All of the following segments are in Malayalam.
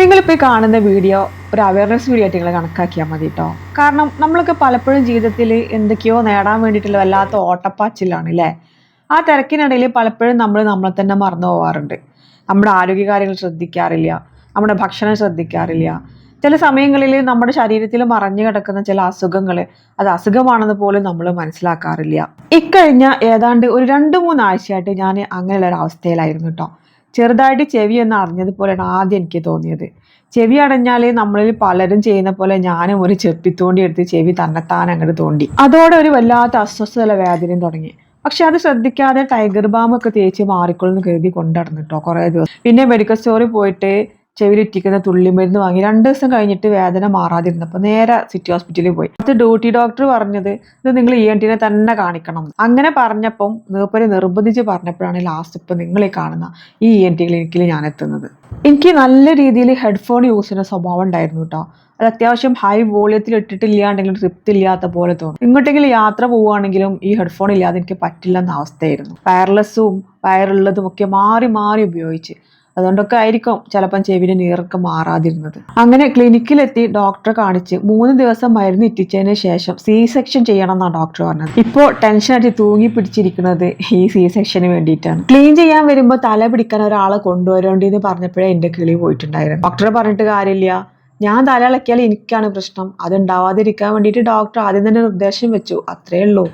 നിങ്ങളിപ്പോൾ കാണുന്ന വീഡിയോ ഒരു അവയർനെസ് വീഡിയോ ആയിട്ട് നിങ്ങൾ കണക്കാക്കിയാൽ മതി കേട്ടോ കാരണം നമ്മളൊക്കെ പലപ്പോഴും ജീവിതത്തിൽ എന്തൊക്കെയോ നേടാൻ വേണ്ടിയിട്ടുള്ള വല്ലാത്ത ഓട്ടപ്പാച്ചിലാണ് അല്ലേ ആ തിരക്കിനിടയിൽ പലപ്പോഴും നമ്മൾ നമ്മളെ തന്നെ മറന്നു പോകാറുണ്ട് നമ്മുടെ ആരോഗ്യകാര്യങ്ങൾ ശ്രദ്ധിക്കാറില്ല. നമ്മുടെ ഭക്ഷണം ശ്രദ്ധിക്കാറില്ല. ചില സമയങ്ങളിൽ നമ്മുടെ ശരീരത്തിൽ മറഞ്ഞു കിടക്കുന്ന ചില അസുഖങ്ങൾ അത് അസുഖമാണെന്ന് പോലും നമ്മൾ മനസ്സിലാക്കാറില്ല. ഇക്കഴിഞ്ഞ ഏതാണ്ട് ഒരു രണ്ട് മൂന്നാഴ്ചയായിട്ട് ഞാൻ അങ്ങനെയുള്ള ഒരു അവസ്ഥയിലായിരുന്നു കേട്ടോ ചെറുതായിട്ട് ചെവി എന്ന് അറിഞ്ഞതുപോലെയാണ് ആദ്യം എനിക്ക് തോന്നിയത്. ചെവി അടഞ്ഞാൽ നമ്മളിൽ പലരും ചെയ്യുന്ന പോലെ ഞാനും ഒരു ചെപ്പിത്തോണ്ടി എടുത്ത് ചെവി തന്നെത്താൻ അങ്ങോട്ട് തോണ്ടി. അതോടെ ഒരു വല്ലാത്ത അസ്വസ്ഥതല വേദനയും തുടങ്ങി. പക്ഷെ അത് ശ്രദ്ധിക്കാതെ ടൈഗർ ബാമൊക്കെ തേച്ച് മാറിക്കൊള്ളുന്നു കരുതി കൊണ്ടുനടന്നിട്ടോ കുറേ ദിവസം. പിന്നെ മെഡിക്കൽ സ്റ്റോറിൽ പോയിട്ട് ചെവിയിലിറ്റിക്കുന്ന തുള്ളിമരുന്ന് വാങ്ങി രണ്ട് ദിവസം കഴിഞ്ഞിട്ട് വേദന മാറാതിരുന്നപ്പോൾ നേരെ സിറ്റി ഹോസ്പിറ്റലിൽ പോയി. അത് ഡ്യൂട്ടി ഡോക്ടർ പറഞ്ഞത് ഇത് നിങ്ങൾ ഇ എൻ ടിനെ തന്നെ കാണിക്കണം. അങ്ങനെ പറഞ്ഞപ്പം നീപ്പര് നിർബന്ധിച്ച് പറഞ്ഞപ്പോഴാണ് ലാസ്റ്റ് ഇപ്പം നിങ്ങളെ കാണുന്ന ഈ ഇ എൻ ടി ക്ലിനിക്കിൽ ഞാൻ എത്തുന്നത്. എനിക്ക് നല്ല രീതിയിൽ ഹെഡ്ഫോൺ യൂസ് ചെയ്യുന്ന സ്വഭാവം ഉണ്ടായിരുന്നു കേട്ടോ അത് അത്യാവശ്യം ഹൈ വോളിയത്തിൽ ഇട്ടിട്ടില്ലാണ്ടെങ്കിലും തൃപ്തി ഇല്ലാത്ത പോലെ തോന്നും. ഇങ്ങോട്ടെങ്കിലും യാത്ര പോവുകയാണെങ്കിലും ഈ ഹെഡ്ഫോൺ ഇല്ലാതെ എനിക്ക് പറ്റില്ല എന്ന അവസ്ഥയായിരുന്നു വയർലെസ്സും വയറുള്ളതും ഒക്കെ മാറി മാറി ഉപയോഗിച്ച്. അതുകൊണ്ടൊക്കെ ആയിരിക്കും ചിലപ്പം ചെവിന് നീറൊക്കെ മാറാതിരുന്നത്. അങ്ങനെ ക്ലിനിക്കിലെത്തി ഡോക്ടറെ കാണിച്ച് മൂന്ന് ദിവസം മരുന്ന് ഇറ്റിച്ചതിന് ശേഷം സി സെക്ഷൻ ചെയ്യണം എന്നാണ് ഡോക്ടർ പറഞ്ഞത്. ഇപ്പോൾ ടെൻഷൻ അടിച്ച് തൂങ്ങി പിടിച്ചിരിക്കുന്നത് ഈ സി സെക്ഷന് വേണ്ടിയിട്ടാണ്. ക്ലീൻ ചെയ്യാൻ വരുമ്പോൾ തല പിടിക്കാൻ ഒരാളെ കൊണ്ടുവരേണ്ടി എന്ന് പറഞ്ഞപ്പോഴേ എന്റെ കിളി പോയിട്ടുണ്ടായിരുന്നു. ഡോക്ടറെ പറഞ്ഞിട്ട് കാര്യമില്ല. ഞാൻ തല ഇളക്കിയാൽ എനിക്കാണ് പ്രശ്നം. അത് ഉണ്ടാവാതിരിക്കാൻ വേണ്ടിയിട്ട് ഡോക്ടർ ആദ്യം തന്നെ നിർദ്ദേശം വെച്ചു. അത്രേ ഉള്ളൂ.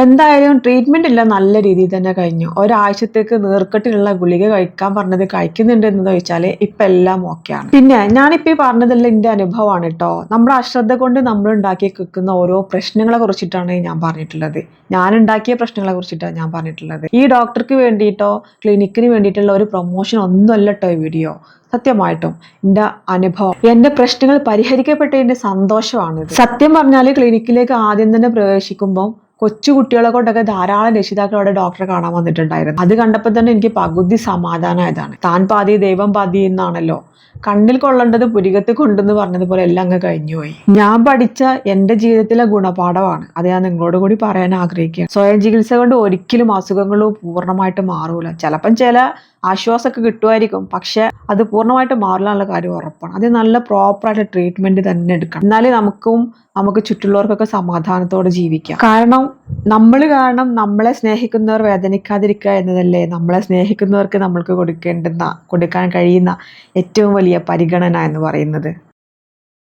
എന്തായാലും ട്രീറ്റ്മെന്റ് ഇല്ല നല്ല രീതിയിൽ തന്നെ കഴിഞ്ഞു. ഒരാഴ്ചത്തേക്ക് നീർക്കെട്ടിലുള്ള ഗുളിക കഴിക്കാൻ പറഞ്ഞത് കഴിക്കുന്നുണ്ട് എന്ന് ചോദിച്ചാൽ ഇപ്പം എല്ലാം ഓക്കെയാണ് പിന്നെ ഞാനിപ്പോൾ ഈ പറഞ്ഞതെല്ലാം എന്റെ അനുഭവമാണ് കേട്ടോ നമ്മുടെ അശ്രദ്ധ കൊണ്ട് നമ്മൾ ഉണ്ടാക്കി കിക്കുന്ന ഓരോ പ്രശ്നങ്ങളെ കുറിച്ചിട്ടാണ് ഞാൻ പറഞ്ഞിട്ടുള്ളത്. ഞാൻ ഉണ്ടാക്കിയ പ്രശ്നങ്ങളെ കുറിച്ചിട്ടാണ് ഞാൻ പറഞ്ഞിട്ടുള്ളത്. ഈ ഡോക്ടർക്ക് വേണ്ടിയിട്ടോ ക്ലിനിക്കിന് വേണ്ടിയിട്ടുള്ള ഒരു പ്രൊമോഷൻ ഒന്നുമല്ല കേട്ടോ ഈ വീഡിയോ സത്യമായിട്ടും എന്റെ അനുഭവം. എന്റെ പ്രശ്നങ്ങൾ പരിഹരിക്കപ്പെട്ടതിന്റെ സന്തോഷമാണ് സത്യം പറഞ്ഞാൽ ക്ലിനിക്കിലേക്ക് ആദ്യം തന്നെ പ്രവേശിക്കുമ്പോൾ കൊച്ചു കുട്ടികളെ കൊണ്ടൊക്കെ ധാരാളം രക്ഷിതാക്കൾ അവിടെ ഡോക്ടറെ കാണാൻ വന്നിട്ടുണ്ടായിരുന്നു. അത് കണ്ടപ്പോൾ തന്നെ എനിക്ക് പകുതി സമാധാനമായതാണ് താൻ പാതി ദൈവം പാതി എന്നാണല്ലോ. കണ്ണിൽ കൊള്ളേണ്ടത് പുരികത്ത് കൊണ്ടെന്ന് പറഞ്ഞതുപോലെ എല്ലാം അങ്ങ് കഴിഞ്ഞുപോയി. ഞാൻ പഠിച്ച എന്റെ ജീവിതത്തിലെ ഗുണപാഠമാണ്. അത് ഞാൻ നിങ്ങളോട് കൂടി പറയാൻ ആഗ്രഹിക്കുകയാണ്. സ്വയം ചികിത്സ കൊണ്ട് ഒരിക്കലും അസുഖങ്ങൾ പൂർണമായിട്ട് മാറൂല. ചിലപ്പം ചില ആശ്വാസമൊക്കെ കിട്ടുമായിരിക്കും. പക്ഷെ അത് പൂർണമായിട്ട് മാറില്ലെന്നുള്ള കാര്യം ഉറപ്പാണ്. അത് നല്ല പ്രോപ്പറായിട്ട് ട്രീറ്റ്മെന്റ് തന്നെ എടുക്കണം. എന്നാലേ നമുക്കും നമുക്ക് ചുറ്റുള്ളവർക്കൊക്കെ സമാധാനത്തോടെ ജീവിക്കാം. കാരണം നമ്മൾ കാരണം നമ്മളെ സ്നേഹിക്കുന്നവർ വേദനിക്കാതിരിക്കുക എന്നതല്ലേ? നമ്മളെ സ്നേഹിക്കുന്നവർക്ക് നമ്മൾക്ക് കൊടുക്കേണ്ടുന്ന കൊടുക്കാൻ കഴിയുന്ന ഏറ്റവും വലിയ പരിഗണന എന്ന് പറയുന്നത്.